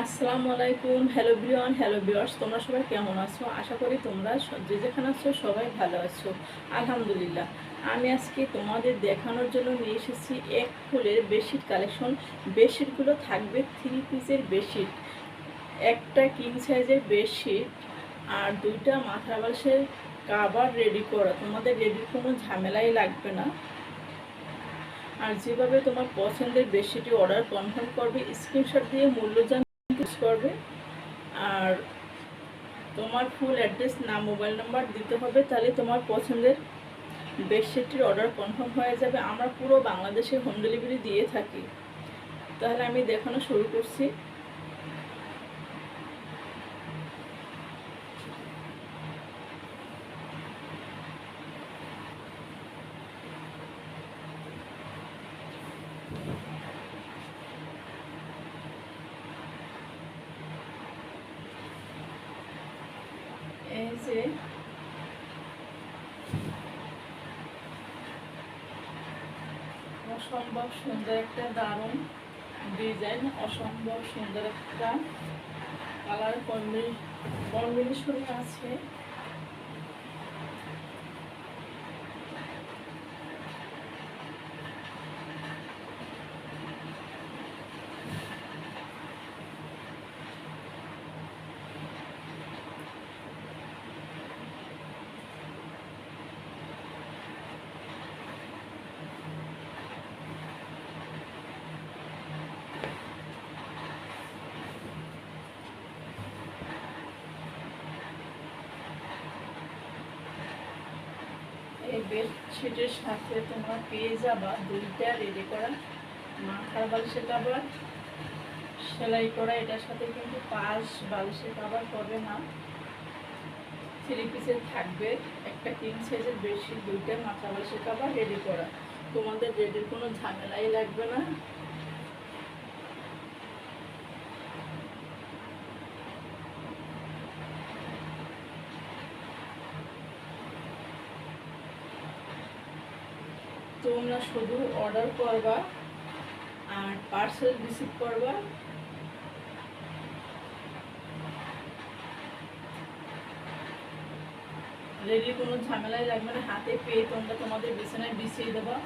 আসসালামু আলাইকুম hello Brian hello বিয়ার্স তোমরা সবাই কেমন আছো? আশা করি তোমরা যে যেখানে আছো সবাই ভালো আছো। আলহামদুলিল্লাহ, আমি আজকে তোমাদের দেখানোর জন্য নিয়ে এসেছি এক ফুলের বেডশিট কালেকশন। বেডশিটগুলো থাকবে থ্রি পিসের বেডশিট। একটা কিং সাইজের বেডশিট আর দুইটা মাথা বাসের কাবার রেডি করা। তোমাদের রেডির কোনো ঝামেলাই লাগবে না। আর যেভাবে তোমার পছন্দের বেডশিটটি অর্ডার কনফার্ম করবে স্ক্রিনশট দিয়ে মূল্য করবে। আর তোমার ফুল অ্যাড্রেস না মোবাইল নাম্বার দিতে হবে, তাহলে তোমার পছন্দের বেডশিটটির অর্ডার কনফার্ম হয়ে যাবে। আমরা পুরো বাংলাদেশে হোম ডেলিভারি দিয়ে থাকি। তাহলে আমি দেখানো শুরু করছি। যে অসম্ভব সুন্দর একটা দারুণ ডিজাইন অসম্ভব সুন্দর একটা কালার কম্বিনেশন আছে। বেডশিটের সাথে তোমরা পেয়ে যাবা দুইটা রেডি করা, মাথার বালিশের কাবার, সেলাই করা, এটার সাথে কিন্তু পাশ বালিশের কাবার করবে না। থ্রি পিসের থাকবে, একটা কিং সাইজের বেডশিট দুইটা মাথা বালিশের কাবার রেডি করা। তোমাদের রেডির কোনো ঝামেলাই লাগবে না। তোমরা শুধু অর্ডার করবা আর পার্সেল রিসিভ করবা। রেডি কোনো ঝামেলাই লাগবে না, হাতে পেয়ে তোমরা তোমাদের বিছানায় বিছিয়ে দেবা।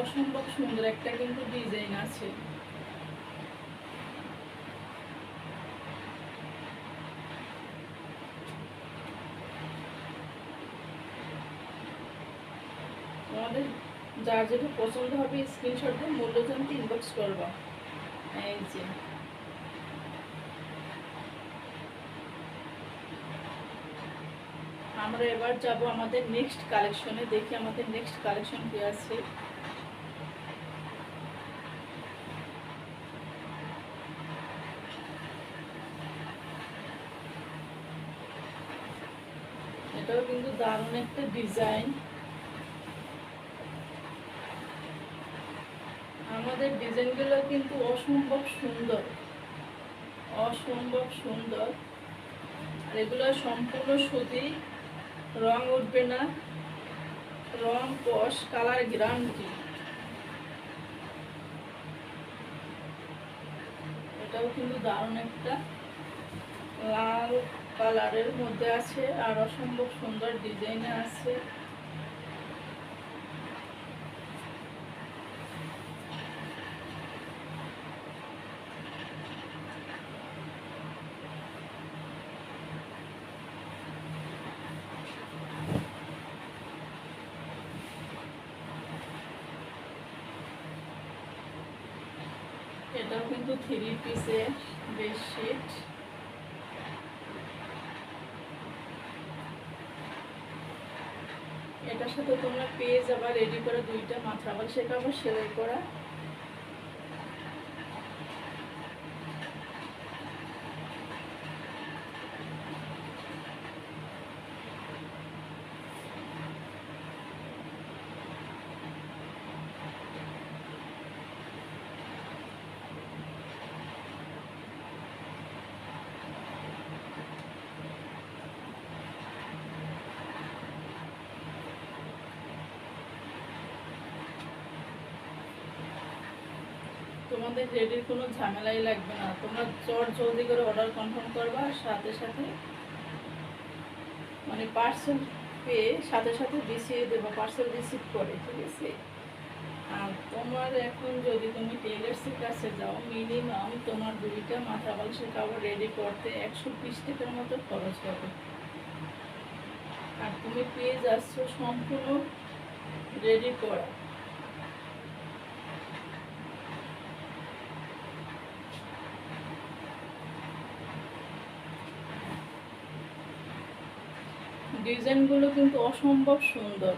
অসম্ভব সুন্দর একটা কিন্তু ডিজাইন আছে। তোমাদের যার যেটা পছন্দ হবে স্ক্রিনশট দিয়ে মূল্য জানতে ইনবক্স করবা। এই যে। আমরা এবার যাব আমাদের নেক্সট কালেকশনে দেখি আমাদের নেক্সট কালেকশন কি আছে। এটাও কিন্তু দারুণ একটা ডিজাইন আমাদের ডিজাইনগুলো কিন্তু অসম্ভব সুন্দর। অসম্ভব সুন্দর। আর এগুলো সম্পূর্ণ সুতি, রং উঠবে না। রং কষ কালার গ্যারান্টি এটাও কিন্তু দারুণ একটা। লাল কালারের মধ্যে আছে আর অসম্ভব সুন্দর ডিজাইনে আছে। এটাও কিন্তু থ্রি পিসে বেডশিট এটার সাথে তোমরা পেয়ে যাবা রেডি করা দুইটা মাথা। সেটা আবার সেলাই করা। তোমাদের রেডির কোনো ঝামেলাই লাগবে না। তোমরা চট জলদি করে অর্ডার কনফার্ম করবা, সাথে সাথে মানে পার্সেল পেয়ে সাথে সাথে বিছিয়ে দেবো পার্সেল রিসিভ করে, ঠিক আছে? আর তোমার এখন যদি তুমি টেলার্সের কাছে যাও মিনিমাম তোমার দুইটা মাথা বালিশের কাপড় রেডি করতে একশো বিশ টাকার মতো খরচ হবে। আর তুমি পেয়ে যাচ্ছ সম্পূর্ণ রেডি করা। ডিজাইনগুলো কিন্তু অসম্ভব সুন্দর।